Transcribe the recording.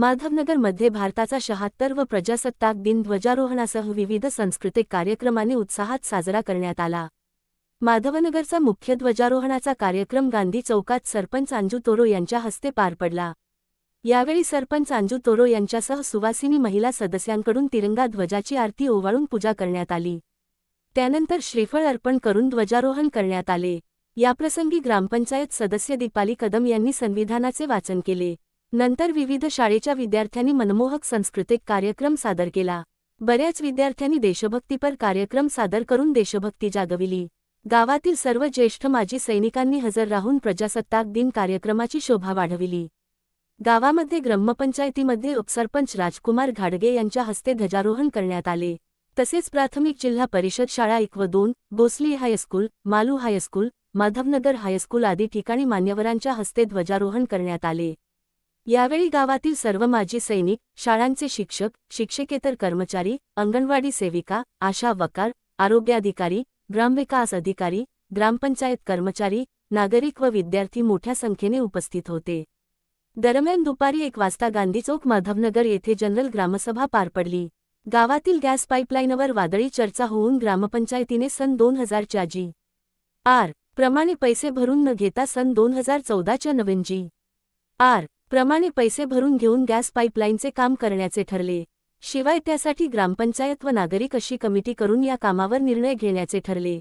माधवनगरमध्ये भारताचा शहात्तर व प्रजासत्ताक दिन ध्वजारोहणासह विविध सांस्कृतिक कार्यक्रमांनी उत्साहात साजरा करण्यात आला. माधवनगरचा मुख्य ध्वजारोहणाचा कार्यक्रम गांधी चौकात सरपंच अंजू तोरो यांच्या हस्ते पार पडला. यावेळी सरपंच अंजू तोरो यांच्यासह सुवासिनी महिला सदस्यांकडून तिरंगा ध्वजाची आरती ओवाळून पूजा करण्यात आली. त्यानंतर श्रीफळ अर्पण करून ध्वजारोहण करण्यात आले. याप्रसंगी ग्रामपंचायत सदस्य दीपाली कदम यांनी संविधानाचे वाचन केले. नंतर विविध शाळेच्या विद्यार्थ्यांनी मनमोहक सांस्कृतिक कार्यक्रम सादर केला. बऱ्याच विद्यार्थ्यांनी देशभक्तीपर कार्यक्रम सादर करून देशभक्ती जागविली. गावातील सर्व ज्येष्ठ माजी सैनिकांनी हजर राहून प्रजासत्ताक दिन कार्यक्रमाची शोभा वाढविली. गावामध्ये ग्रामपंचायतीमध्ये उपसरपंच राजकुमार घाडगे यांच्या हस्ते ध्वजारोहण करण्यात आले. तसेच प्राथमिक जिल्हा परिषद शाळा एक व दोन Bhosale high school Malu high school Madhavnagar high school आदी ठिकाणी मान्यवरांच्या हस्ते ध्वजारोहण करण्यात आले. यावेळी गावातील सर्व माजी सैनिक शाळांचे शिक्षक शिक्षकेतर कर्मचारी अंगणवाडी सेविका आशा वकार आरोग्याधिकारी ग्रामविकास अधिकारी ग्रामपंचायत कर्मचारी नागरिक व विद्यार्थी मोठ्या संख्येने उपस्थित होते. दरम्यान दुपारी एक वाजता गांधी चौक माधवनगर येथे जनरल ग्रामसभा पार पडली. गावातील गॅस पाईपलाईनवर वादळी चर्चा होऊन ग्रामपंचायतीने सन दोन हजारच्या जी आर. प्रमाणे पैसे भरून न घेता सन दोन हजार चौदाच्या नवीन जी आर. प्रमाणे पैसे भरून घेऊन गॅस पाईपलाईनचे काम करण्याचे ठरले. शिवाय त्यासाठी ग्रामपंचायत व नागरिक अशी कमिटी करून या कामावर निर्णय घेण्याचे ठरले.